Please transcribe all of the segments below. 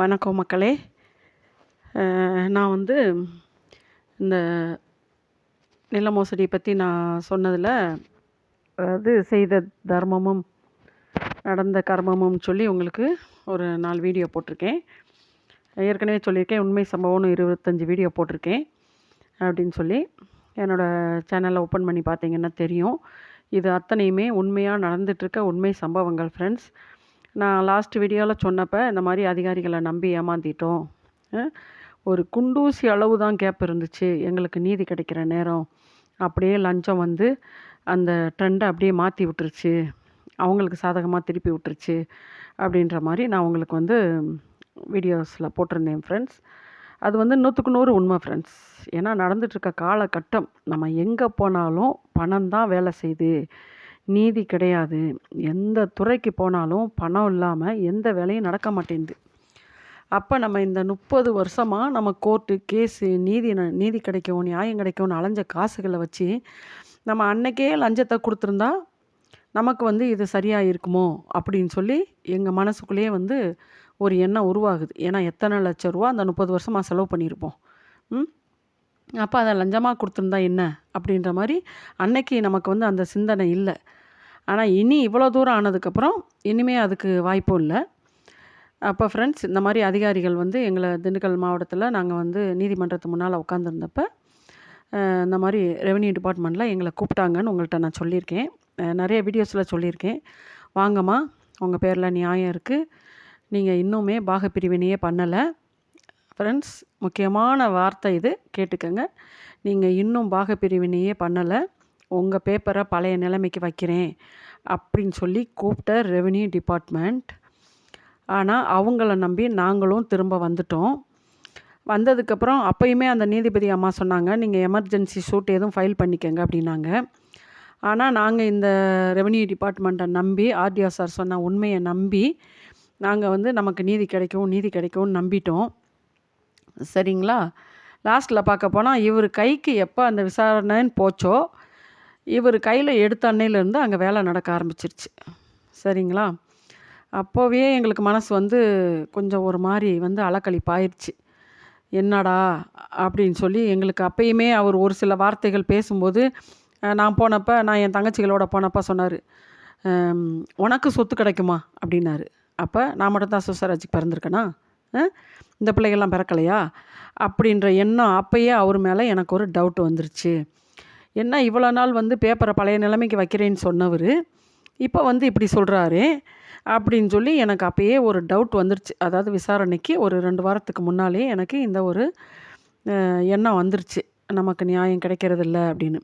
வணக்கம் மக்களே. நான் வந்து இந்த நில மோசடி பற்றி நான் சொன்னதில் அதாவது செய்த தர்மமும் நடந்த கர்மமும் சொல்லி உங்களுக்கு ஒரு நாலு வீடியோ போட்டிருக்கேன். ஏற்கனவே சொல்லியிருக்கேன் உண்மை சம்பவம்னு இருபத்தஞ்சி வீடியோ போட்டிருக்கேன் அப்படின்னு சொல்லி. என்னோடய சேனலை ஓப்பன் பண்ணி பார்த்தீங்கன்னா தெரியும். இது அத்தனையுமே உண்மையாக நடந்துகிட்ருக்க உண்மை சம்பவங்கள் ஃப்ரெண்ட்ஸ் நான் லாஸ்ட் வீடியோவில் சொன்னப்போ இந்த மாதிரி அதிகாரிகளை நம்பி ஏமாந்திட்டோம் ஒரு குண்டூசி அளவு தான் கேப் இருந்துச்சு. எங்களுக்கு நீதி கிடைக்கிற நேரம். அப்படியே லஞ்சம் வந்து அந்த ட்ரெண்டை அப்படியே மாற்றி விட்டுருச்சு. அவங்களுக்கு சாதகமாக திருப்பி விட்டுருச்சு. அப்படின்ற மாதிரி நான் உங்களுக்கு வந்து வீடியோஸில் போட்டிருந்தேன் ஃப்ரெண்ட்ஸ் அது வந்து நூற்றுக்கு நூறு உண்மை ஃப்ரெண்ட்ஸ் ஏன்னா நடந்துகிட்ருக்க காலகட்டம் நம்ம எங்கே போனாலும் பணம் தான் வேலை செய்யுது. நீதி கிடையாது. எந்த துறைக்கு போனாலும் பணம் இல்லாமல் எந்த வேலையும் நடக்க மாட்டேங்குது. அப்போ நம்ம இந்த முப்பது வருஷமாக நம்ம கோர்ட்டு கேஸு நீதி ந- நீதி கிடைக்கும் நியாயம் கிடைக்கும்னு அலைஞ்ச காசுகளை வச்சு நம்ம அன்னைக்கே லஞ்சத்தை கொடுத்துருந்தா நமக்கு வந்து இது சரியாக இருக்குமோ அப்படின்னு சொல்லி எங்கள் மனசுக்குள்ளேயே வந்து ஒரு எண்ணம் உருவாகுது. ஏன்னா எத்தனை லட்ச ரூபா அந்த முப்பது வருஷமாக செலவு பண்ணியிருப்போம். ம்? அப்போ அதை லஞ்சமாக கொடுத்துருந்தா என்ன? அப்படின்ற மாதிரி அன்னைக்கு நமக்கு வந்து அந்த சிந்தனை இல்லை. ஆனால் இனி இவ்வளோ தூரம் ஆனதுக்கப்புறம் இனிமே அதுக்கு வாய்ப்பும் இல்லை. அப்போ ஃப்ரெண்ட்ஸ் இந்த மாதிரி அதிகாரிகள் வந்து எங்களை திண்டுக்கல் மாவட்டத்தில் நாங்கள் வந்து நீதிமன்றத்து முன்னால் உட்காந்துருந்தப்ப இந்த மாதிரி ரெவன்யூ டிபார்ட்மெண்ட்டில் எங்களை கூப்பிட்டாங்கன்னு உங்கள்கிட்ட நான் சொல்லியிருக்கேன். நிறைய வீடியோஸில் சொல்லியிருக்கேன். வாங்கம்மா உங்கள் பேரில் நியாயம் இருக்குது நீங்கள் இன்னுமே பாகப்பிரிவினையே பண்ணலை. ஃப்ரெண்ட்ஸ் முக்கியமான வார்த்தை இது. கேட்டுக்கங்க. நீங்கள் இன்னும் பாகப்பிரிவினையே பண்ணலை. உங்கள் பேப்பரை பழைய நிலைமைக்கு வைக்கிறேன் அப்படின்னு சொல்லி கூப்பிட்ட ரெவென்யூ டிபார்ட்மெண்ட் ஆனால் அவங்கள நம்பி நாங்களும் திரும்ப வந்துட்டோம். வந்ததுக்கப்புறம் அப்பயுமே அந்த நீதிபதி அம்மா சொன்னாங்க நீங்கள் எமர்ஜென்சி சூட் எதுவும் ஃபைல் பண்ணிக்கங்க அப்படின்னாங்க. ஆனால் நாங்கள் இந்த ரெவென்யூ டிபார்ட்மெண்ட்டை நம்பி ஆர்டிஓ சார் சொன்ன உண்மையை நம்பி நாங்கள் வந்து நமக்கு நீதி கிடைக்கும் நீதி கிடைக்கும்னு நம்பிட்டோம். சரிங்களா? லாஸ்ட்டில் பார்க்க போனால் இவர் கைக்கு எப்போ அந்த விசாரணைன்னு போச்சோ இவர் கையில் எடுத்த அன்னையிலேருந்து அங்கே வேலை நடக்க ஆரம்பிச்சிருச்சு. சரிங்களா? அப்போவே எங்களுக்கு மனசு வந்து கொஞ்சம் ஒரு மாதிரி வந்து அலக்களிப்பாயிருச்சு என்னடா அப்படின்னு சொல்லி எங்களுக்கு அப்பயுமே அவர் ஒரு சில வார்த்தைகள் பேசும்போது நான் போனப்போ நான் என் தங்கச்சிகளோட போனப்போ சொன்னார் உனக்கு சொத்து கிடைக்குமா? அப்படின்னாரு. அப்போ நான் மட்டும் தான் சுசராஜுக்கு பிறந்திருக்கேனா? இந்த பிள்ளைகள்லாம் பிறக்கலையா? அப்படின்ற எண்ணம் அப்போயே அவர் மேலே எனக்கு ஒரு டவுட் வந்துருச்சு. என்ன இவ்வளோ நாள் வந்து பேப்பரை பழைய நிலைமைக்கு வைக்கிறேன்னு சொன்னவர் இப்போ வந்து இப்படி சொல்கிறாரு அப்படின்னு சொல்லி எனக்கு அப்பயே ஒரு டவுட் வந்துருச்சு. அதாவது விசாரணைக்கு ஒரு ரெண்டு வாரத்துக்கு முன்னாலே எனக்கு இந்த ஒரு எண்ணம் வந்துருச்சு. நமக்கு நியாயம் கிடைக்கிறதில்ல அப்படின்னு.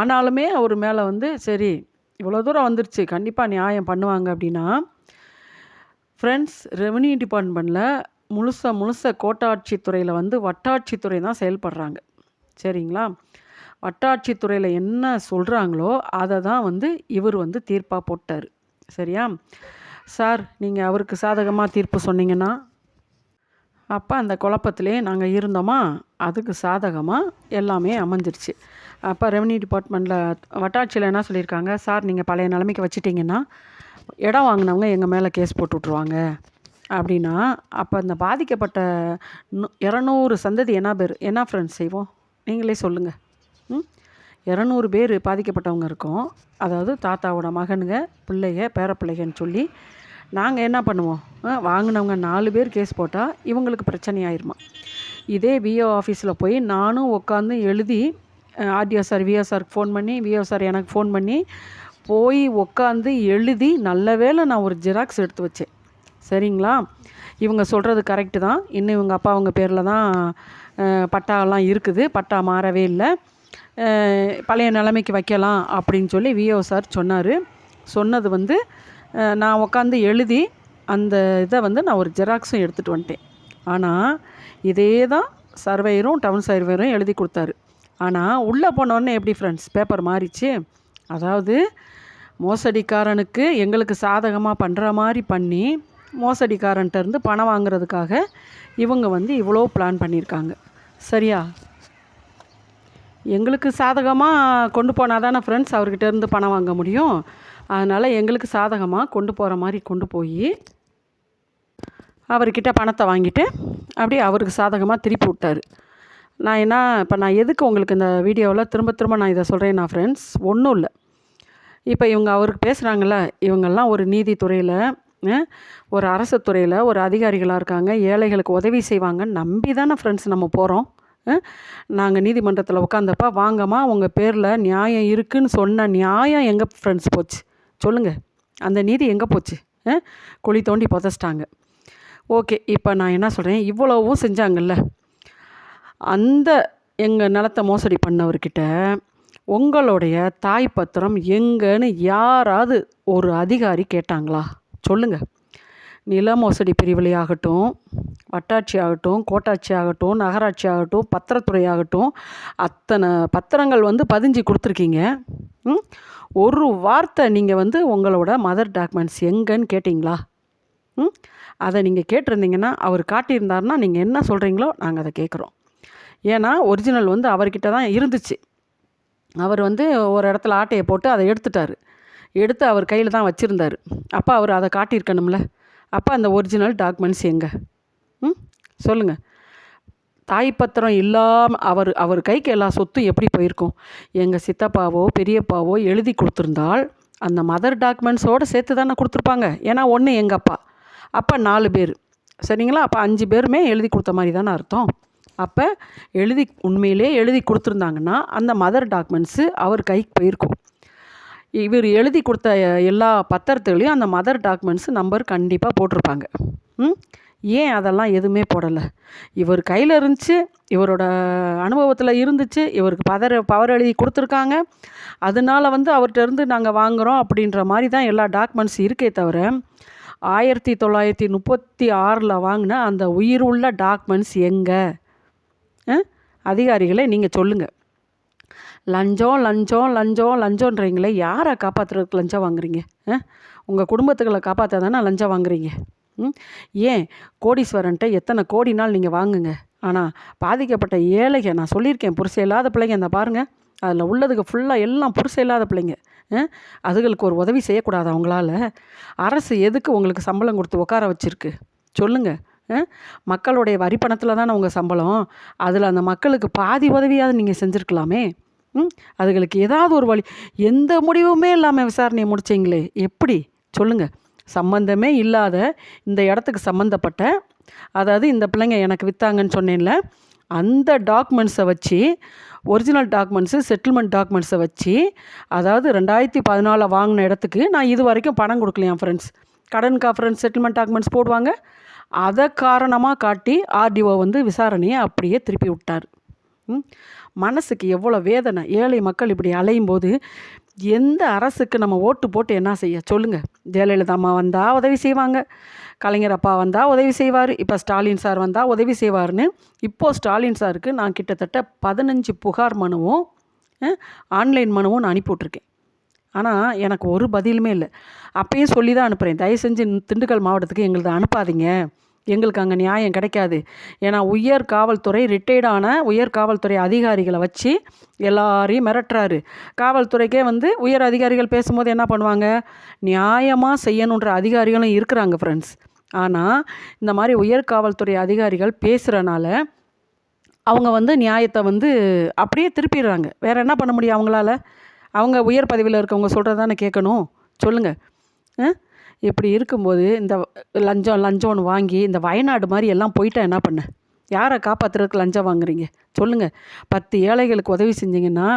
ஆனாலுமே அவர் மேலே வந்து சரி இவ்வளோ தூரம் வந்துருச்சு கண்டிப்பாக நியாயம் பண்ணுவாங்க அப்படின்னா ஃப்ரெண்ட்ஸ் ரெவன்யூ டிபார்ட்மெண்ட்டில் முழுச முழுச கோட்டாட்சித்துறையில் வந்து வட்டாட்சித்துறை தான் செயல்படுறாங்க. சரிங்களா? வட்டாட்சித்துறையில் என்ன சொல்கிறாங்களோ அதை தான் வந்து இவர் வந்து தீர்ப்பாக போட்டார். சரியா? சார் நீங்கள் அவருக்கு சாதகமாக தீர்ப்பு சொன்னீங்கன்னா அப்போ அந்த குழப்பத்திலே நாங்கள் இருந்தோமா? அதுக்கு சாதகமாக எல்லாமே அமைஞ்சிருச்சு. அப்போ ரெவன்யூ டிபார்ட்மெண்ட்டில் வட்டாட்சியில் என்ன சொல்லியிருக்காங்க? சார் நீங்கள் பழைய நிலைமைக்கு வச்சிட்டிங்கன்னா இடம் வாங்கினவங்க எங்கள் மேலே கேஸ் போட்டு விட்ருவாங்க அப்படின்னா அப்போ இந்த பாதிக்கப்பட்ட நு- இரநூறு சந்ததி என்ன பேர் என்ன ஃப்ரெண்ட்ஸ் செய்வோம்? நீங்களே சொல்லுங்கள் ம்? இரநூறு பேர் பாதிக்கப்பட்டவங்க இருக்கோம். அதாவது தாத்தாவோட மகனுங்க பிள்ளைங்க பேரப்பிள்ளைகன்னு சொல்லி நாங்கள் என்ன பண்ணுவோம்? ஆ, வாங்கினவங்க நாலு பேர் கேஸ் போட்டால் இவங்களுக்கு பிரச்சனை ஆயிருமா? இதே விஓ ஆஃபீஸில் போய் நானும் உட்காந்து எழுதி ஆர்டிஓ சார் விஓ சாருக்கு ஃபோன் பண்ணி விஓ சார் எனக்கு ஃபோன் பண்ணி போய் உட்காந்து எழுதி நல்ல வேளை நான் ஒரு ஜெராக்ஸ் எடுத்து வச்சேன். சரிங்களா? இவங்க சொல்கிறது கரெக்டு தான். இன்னும் இவங்க அப்பா அவங்க பேரில் தான் பட்டாலாம் இருக்குது. பட்டா மாறவே இல்லை. பழைய நிலைமைக்கு வைக்கலாம் அப்படின்னு சொல்லி விஓ சார் சொன்னார். சொன்னது வந்து நான் உட்காந்து எழுதி அந்த இதை வந்து நான் ஒரு ஜெராக்ஸும் எடுத்துகிட்டு வந்துட்டேன். ஆனால் இதே தான் சர்வேயரும் டவுன் சர்வேயரும் எழுதி கொடுத்தாரு. ஆனால் உள்ளே போனோடனே எப்படி ஃப்ரெண்ட்ஸ் பேப்பர் மாறிச்சு. அதாவது மோசடிக்காரனுக்கு எங்களுக்கு சாதகமாக பண்ணுற மாதிரி பண்ணி மோசடிக்காரன்ட்ட இருந்து பணம் வாங்குறதுக்காக இவங்க வந்து இவ்வளோ பிளான் பண்ணியிருக்காங்க. சரியா? எங்களுக்கு சாதகமாக கொண்டு போனால் தானே ஃப்ரெண்ட்ஸ் அவர்கிட்ட இருந்து பணம் வாங்க முடியும். அதனால் எங்களுக்கு சாதகமாக கொண்டு போகிற மாதிரி கொண்டு போய் அவர்கிட்ட பணத்தை வாங்கிட்டு அப்படியே அவருக்கு சாதகமாக திருப்பி விட்டார். நான் என்ன இப்போ நான் எதுக்கு உங்களுக்கு இந்த வீடியோவில் திரும்ப திரும்ப நான் இதை சொல்கிறேன் நான் ஃப்ரெண்ட்ஸ் ஒன்றும் இல்லை. இப்போ இவங்க அவருக்கு பேசுகிறாங்கல்ல இவங்கெல்லாம் ஒரு நீதித்துறையில் ஒரு அரசு துறையில் ஒரு அதிகாரிகளாக இருக்காங்க ஏழைகளுக்கு உதவி செய்வாங்க நம்பி தானே ஃப்ரெண்ட்ஸ் நம்ம போகிறோம் நாங்கள் நீதிமன்றத்தில் உட்காந்தப்ப வாங்கம்மா உங்கள் பேரில் நியாயம் இருக்குன்னு சொன்ன நியாயம் எங்கே ஃப்ரெண்ட்ஸ் போச்சு? சொல்லுங்கள் அந்த நீதி எங்கே போச்சு? குழி தோண்டி புதைச்சிட்டாங்க. ஓகே இப்போ நான் என்ன சொல்கிறேன் இவ்வளவும் செஞ்சாங்கல்ல. அந்த எங்கள் நிலத்தை மோசடி பண்ணவர்கிட்ட உங்களுடைய தாய் பத்திரம் எங்கன்னு யாராவது ஒரு அதிகாரி கேட்டாங்களா? சொல்லுங்கள் நில மோசடி பிரிவிலையாகட்டும் வட்டாட்சி ஆகட்டும் கோட்டாட்சி ஆகட்டும் நகராட்சி ஆகட்டும் பத்திரத்துறை ஆகட்டும் அத்தனை பத்திரங்கள் வந்து பதிஞ்சு கொடுத்துருக்கீங்க. ம்? ஒரு வார்த்தை நீங்கள் வந்து உங்களோட மதர் டாக்குமெண்ட்ஸ் எங்கன்னு கேட்டிங்களா? ம்? அதை நீங்கள் கேட்டிருந்தீங்கன்னா அவர் காட்டியிருந்தாருன்னா நீங்கள் என்ன சொல்கிறீங்களோ நாங்கள் அதை கேட்குறோம். ஏன்னா ஒரிஜினல் வந்து அவர்கிட்ட தான் இருந்துச்சு. அவர் வந்து ஒரு இடத்துல ஆட்டையை போட்டு அதை எடுத்துட்டார். எடுத்து அவர் கையில் தான் வச்சுருந்தார். அப்போ அவர் அதை காட்டியிருக்கணும்ல. அப்போ அந்த ஒரிஜினல் டாக்குமெண்ட்ஸ் எங்கே? ம்? சொல்லுங்கள் தாய் பத்திரம் இல்லாமல் அவர் அவர் கைக்கு எல்லா சொத்தும் எப்படி போயிருக்கும்? எங்கள் சித்தப்பாவோ பெரியப்பாவோ எழுதி கொடுத்துருந்தால் அந்த மதர் டாக்குமெண்ட்ஸோடு சேர்த்து தானே கொடுத்துருப்பாங்க. ஏன்னா ஒன்று எங்கள் அப்பா. அப்போ நாலு பேர். சரிங்களா? அப்போ அஞ்சு பேருமே எழுதி கொடுத்த மாதிரி தானே அர்த்தம். அப்போ எழுதி உண்மையிலே எழுதி கொடுத்துருந்தாங்கன்னா அந்த மதர் டாக்குமெண்ட்ஸு அவர் கைக்கு போயிருக்கும். இவர் எழுதி கொடுத்த எல்லா பத்திரத்துலேயும் அந்த மதர் டாக்குமெண்ட்ஸ் நம்பர் கண்டிப்பாக போட்டிருப்பாங்க. ம்? ஏன் அதெல்லாம் எதுவுமே போடலை? இவர் கையில் இருந்துச்சு இவரோட அனுபவத்தில் இருந்துச்சு இவருக்கு பதற பவர் எழுதி கொடுத்துருக்காங்க. அதனால வந்து அவர்கிட்ட இருந்து நாங்கள் வாங்குகிறோம் அப்படின்ற மாதிரி தான் எல்லா டாக்குமெண்ட்ஸ் இருக்கே தவிர ஆயிரத்தி தொள்ளாயிரத்தி முப்பத்தி ஆறில் வாங்கின அந்த உயிர் உள்ள டாக்குமெண்ட்ஸ் எங்கே அதிகாரிகளை நீங்கள் சொல்லுங்கள் லஞ்சம் லஞ்சம் லஞ்சம் லஞ்சன்றீங்களே யாரை காப்பாற்றுறதுக்கு லஞ்சம் வாங்குறீங்க? உங்கள் குடும்பத்துக்களை காப்பாற்ற தானே லஞ்சம் வாங்குறீங்க? ம்? ஏன் கோடீஸ்வரன்ட்ட எத்தனை கோடி நாள் நீங்கள் வாங்குங்க? ஆனால் பாதிக்கப்பட்ட ஏழைங்க நான் சொல்லியிருக்கேன் புருஷ இல்லாத பிள்ளைங்க அந்த பாருங்கள் அதில் உள்ளதுக்கு ஃபுல்லாக எல்லாம் புருஷ இல்லாத பிள்ளைங்க. அதுகளுக்கு ஒரு உதவி செய்யக்கூடாது அவங்களால அரசு எதுக்கு உங்களுக்கு சம்பளம் கொடுத்து உட்கார வச்சிருக்கு? சொல்லுங்கள் மக்களுடைய வரி பணத்தில் தானே உங்கள் சம்பளம்? அதில் அந்த மக்களுக்கு பாதி உதவியாவது நீங்கள் செஞ்சுருக்கலாமே. அதுகளுக்கு ஏதாவது ஒரு வழி. எந்த முடிவுமே இல்லாமல் விசாரணையை முடிச்சிங்களே? எப்படி? சொல்லுங்கள் சம்பந்தமே இல்லாத இந்த இடத்துக்கு சம்மந்தப்பட்ட அதாவது இந்த பிள்ளைங்க எனக்கு விற்றாங்கன்னு சொன்னேன்ல அந்த டாக்குமெண்ட்ஸை வச்சு ஒரிஜினல் டாக்குமெண்ட்ஸு செட்டில்மெண்ட் டாக்குமெண்ட்ஸை வச்சு அதாவது ரெண்டாயிரத்தி பதினாலில் வாங்கின இடத்துக்கு நான் இது வரைக்கும் பணம் கொடுக்கலையாம் ஃப்ரெண்ட்ஸ் கடன் காஃபரன்ஸ் செட்டில்மெண்ட் டாக்குமெண்ட்ஸ் போடுவாங்க. அதை காரணமாக காட்டி ஆர்டிஓ வந்து விசாரணையை அப்படியே திருப்பி விட்டார். மனசுக்கு எவ்வளோ வேதனை. ஏழை மக்கள் இப்படி அலையும் போது எந்த அரசுக்கு நம்ம ஓட்டு போட்டு என்ன செய்ய? சொல்லுங்கள் ஜெயலலிதா அம்மா வந்தால் உதவி செய்வாங்க. கலைஞர் அப்பா வந்தால் உதவி செய்வார். இப்போ ஸ்டாலின் சார் வந்தால் உதவி செய்வார்னு இப்போது ஸ்டாலின் சாருக்கு நான் கிட்டத்தட்ட பதினஞ்சு புகார் மனுவும் ஆன்லைன் மனுவும் நான் அனுப்பிவிட்ருக்கேன் ஆனால் எனக்கு ஒரு பதிலுமே இல்லை. அப்பயும் சொல்லி தான் அனுப்புகிறேன் தயவு செஞ்சு திண்டுக்கல் மாவட்டத்துக்கு எங்களுது அனுப்பாதீங்க. எங்களுக்கு அங்கே நியாயம் கிடைக்காது. ஏன்னா உயர் காவல்துறை ரிட்டையர்டான உயர் காவல்துறை அதிகாரிகளை வச்சு எல்லாரையும் மிரட்டுறாரு. காவல்துறைக்கே வந்து உயர் அதிகாரிகள் பேசும்போது என்ன பண்ணுவாங்க? நியாயமாக செய்யணுன்ற அதிகாரிகளும் இருக்கிறாங்க ஃப்ரெண்ட்ஸ் ஆனால் இந்த மாதிரி உயர் காவல்துறை அதிகாரிகள் பேசுகிறனால அவங்க வந்து நியாயத்தை வந்து அப்படியே திருப்பிடுறாங்க. வேறு என்ன பண்ண முடியும் அவங்களால? அவங்க உயர் பதவியில் இருக்கவங்க சொல்கிறது தானே கேட்கணும் சொல்லுங்கள் இப்படி இருக்கும்போது இந்த லஞ்சம் லஞ்சம்னு வாங்கி இந்த வயநாடு மாதிரி எல்லாம் போயிட்டா என்ன பண்ண? யாரை காப்பாற்றுறதுக்கு லஞ்சம் வாங்குறீங்க? சொல்லுங்கள் பத்து ஏழைகளுக்கு உதவி செஞ்சீங்கன்னா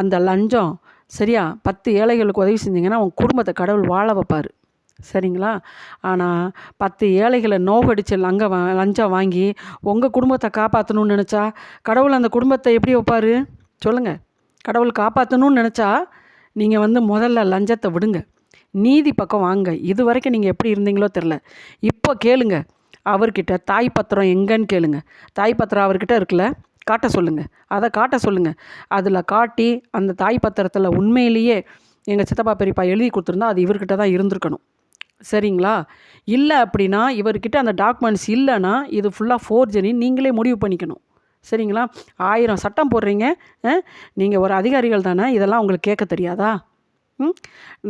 அந்த லஞ்சம் சரியா? பத்து ஏழைகளுக்கு உதவி செஞ்சீங்கன்னா உங்கள் குடும்பத்தை கடவுள் வாழ வைப்பார். சரிங்களா? ஆனால் பத்து ஏழைகளை நோகடிச்சு லங்க வா லஞ்சம் வாங்கி உங்கள் குடும்பத்தை காப்பாற்றணும்னு நினச்சா கடவுள் அந்த குடும்பத்தை எப்படி வைப்பார்? சொல்லுங்கள் கடவுள் காப்பாற்றணும்னு நினச்சா நீங்கள் வந்து முதல்ல லஞ்சத்தை விடுங்க. நீதி பக்கம் வாங்க. இது வரைக்கும் நீங்கள் எப்படி இருந்தீங்களோ தெரில இப்போ கேளுங்க. அவர்கிட்ட தாய் பத்திரம் எங்கன்னு கேளுங்க. தாய் பத்திரம் அவர்கிட்ட இருக்குல்ல? காட்ட சொல்லுங்கள் அதை காட்ட சொல்லுங்கள் அதில் காட்டி அந்த தாய் பத்திரத்தில் உண்மையிலேயே எங்கள் சித்தப்பா பெரியப்பா எழுதி கொடுத்துருந்தா அது இவர்கிட்ட தான் இருந்திருக்கணும். சரிங்களா? இல்லை அப்படின்னா இவர்கிட்ட அந்த டாக்குமெண்ட்ஸ் இல்லைன்னா இது ஃபுல்லாக ஃபோர்ஜரி நீங்களே முடிவு பண்ணிக்கணும். சரிங்களா? ஆயிரம் சட்டம் போடுறீங்க நீங்கள் ஒரு அதிகாரிகள் தானே? இதெல்லாம் உங்களுக்கு கேட்க தெரியாதா?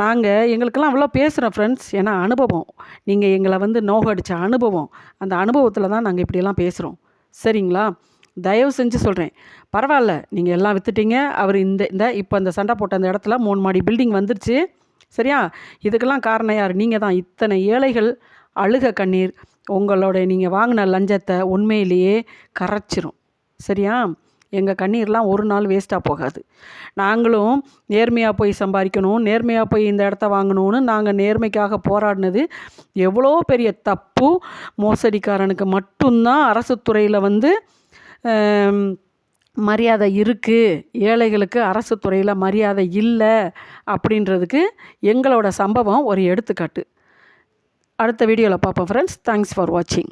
நாங்கள் எங்களுக்கெல்லாம் அவ்வளோ பேசுகிறோம் ஃப்ரெண்ட்ஸ் ஏன்னா அனுபவம். நீங்கள் எங்களை வந்து நோகடிச்ச அனுபவம். அந்த அனுபவத்தில் தான் நாங்கள் இப்படியெல்லாம் பேசுகிறோம் சரிங்களா? தயவு செஞ்சு சொல்கிறேன் பரவாயில்ல. நீங்கள் எல்லாம் விற்றுட்டீங்க அவர் இந்த இந்த இப்போ அந்த சண்டை போட்ட அந்த இடத்துல மூணு மாடி பில்டிங் வந்துருச்சு. சரியா? இதுக்கெல்லாம் காரணம் யார்? நீங்கள் தான். இத்தனை ஏழைகள் அழுக கண்ணீர். உங்களோட நீங்கள் வாங்கின லஞ்சத்தை உண்மையிலேயே கரைச்சிரும். சரியா? எங்கள் கண்ணீர்லாம் ஒரு நாள் வேஸ்ட்டாக போகாது. நாங்களும் நேர்மையாக போய் சம்பாதிக்கணும் நேர்மையாக போய் இந்த இடத்த வாங்கணும்னு நாங்கள் நேர்மைக்காக போராடினது எவ்வளோ பெரிய தப்பு. மோசடிக்காரனுக்கு மட்டும்தான் அரசு துறையில் வந்து மரியாதை இருக்குது ஏழைகளுக்கு அரசு துறையில் மரியாதை இல்லை அப்படின்றதுக்கு எங்களோட சம்பவம் ஒரு எடுத்துக்காட்டு. அடுத்த வீடியோவில் பார்ப்போம் ஃப்ரெண்ட்ஸ் தேங்க்ஸ் ஃபார் வாட்சிங்